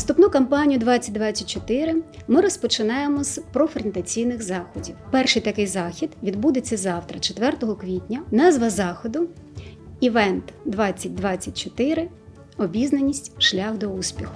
Вступну кампанію 2024 ми розпочинаємо з профорієнтаційних заходів. Перший такий захід відбудеться завтра, 4 квітня. Назва заходу Івент 2024 Обізнаність шлях до успіху.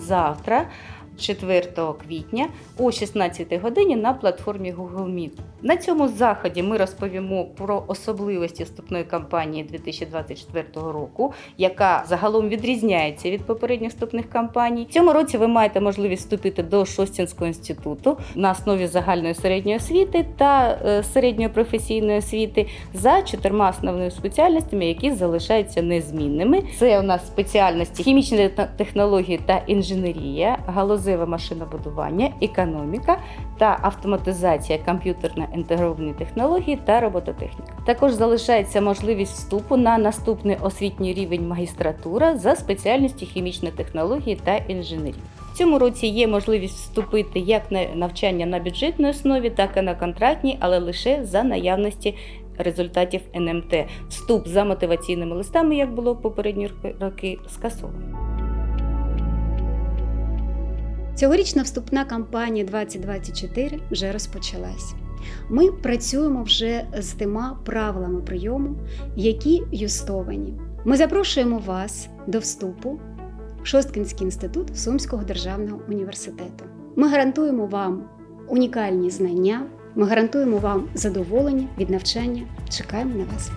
завтра, 4 квітня о 16 годині на платформі Google Meet. На цьому заході ми розповімо про особливості вступної кампанії 2024 року, яка загалом відрізняється від попередніх вступних кампаній. В цьому році ви маєте можливість вступити до Шостінського інституту на основі загальної середньої освіти та е, середньої професійної освіти за чотирма основними спеціальностями, які залишаються незмінними. Це у нас спеціальності хімічні технології та інженерія, галузеве машинобудування, економіка та автоматизація комп'ютерно інтегровані технології та робототехніка. Також залишається можливість вступу на наступний освітній рівень магістратура за спеціальністю хімічні технології та інженерія. В цьому році є можливість вступити як на навчання на бюджетній основі, так і на контрактній, але лише за наявності результатів НМТ. Вступ за мотиваційними листами, як було в попередні роки, скасований. Цьогорічна вступна кампанія 2024 вже розпочалась. Ми працюємо вже з тима правилами прийому, які юстовані. Ми запрошуємо вас до вступу в Шосткінський інститут Сумського державного університету. Ми гарантуємо вам унікальні знання, ми гарантуємо вам задоволення від навчання. Чекаємо на вас.